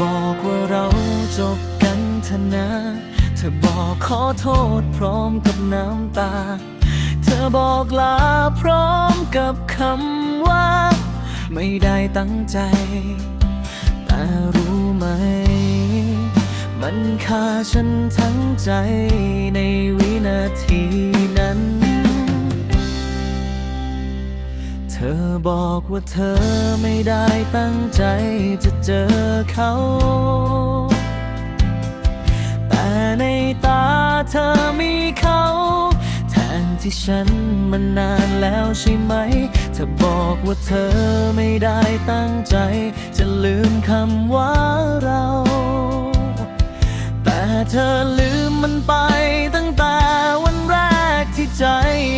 บอกว่าเราจบกันเถอะนะ เธอบอกขอโทษพร้อมกับน้ำตา เธอบอกลาพร้อมกับคำว่า ไม่ได้ตั้งใจ แต่รู้ไหม มันฆ่าฉันทั้งใจในวินาที อบอกว่าเธอไม่ได้ตั้งใจจะเจอเขา แต่ในตาเธอมีเขา แทนที่ฉันมันนานแล้วใช่ไหม เธอบอกว่าเธอไม่ได้ตั้งใจ จะลืมคำว่าเรา แต่เธอลืมมันไปตั้งแต่วันแรกที่ใจ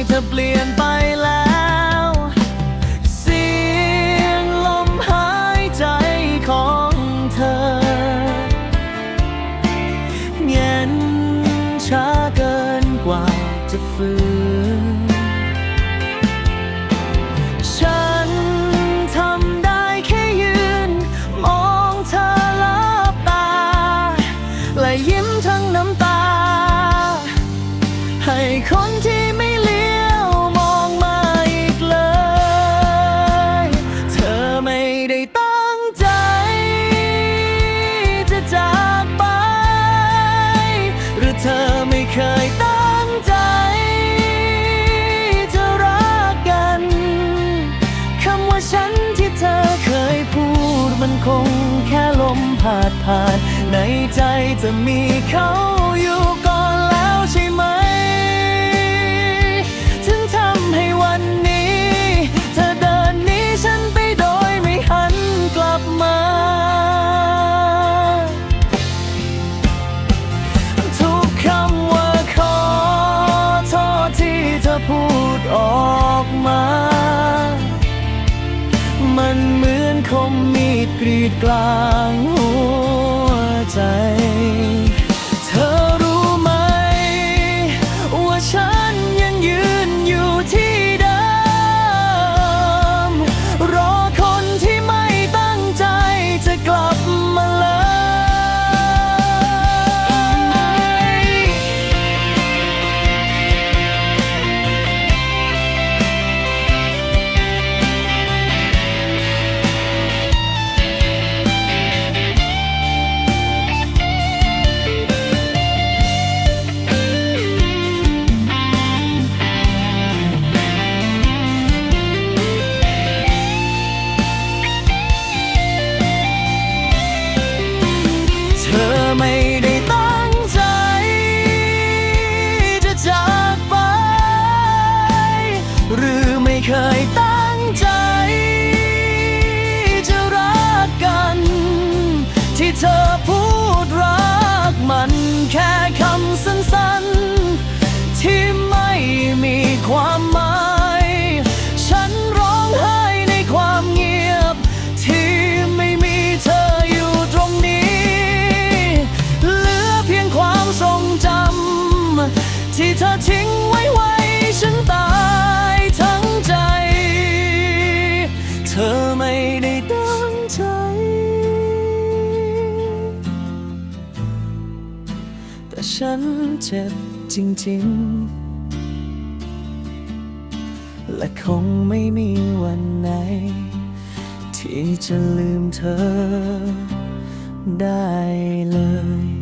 เธอเปลี่ยน ฝืน ฉันทำได้แค่ยืน มองเธอลับตา และยิ้มทั้งน้ำตา ให้คนที่ไม่เลี้ยวมองมาอีกเลย เธอไม่ได้ตั้งใจ จะจากไป หรือเธอ ที่เธอเคยพูดมันคงแค่ลมผ่านผ่าน ในใจจะมีเขาอยู่ก่อนแล้วใช่ไหม ถึงทำให้วันนี้ เธอเดินหนีฉันไปโดยไม่หันกลับมา ทุกคำว่าขอโทษที่เธอพูดออกมา คมมีดกรีดกลาง ที่ ฉันเจ็บจริงๆ และคงไม่มีวันไหน ที่จะลืมเธอได้เลย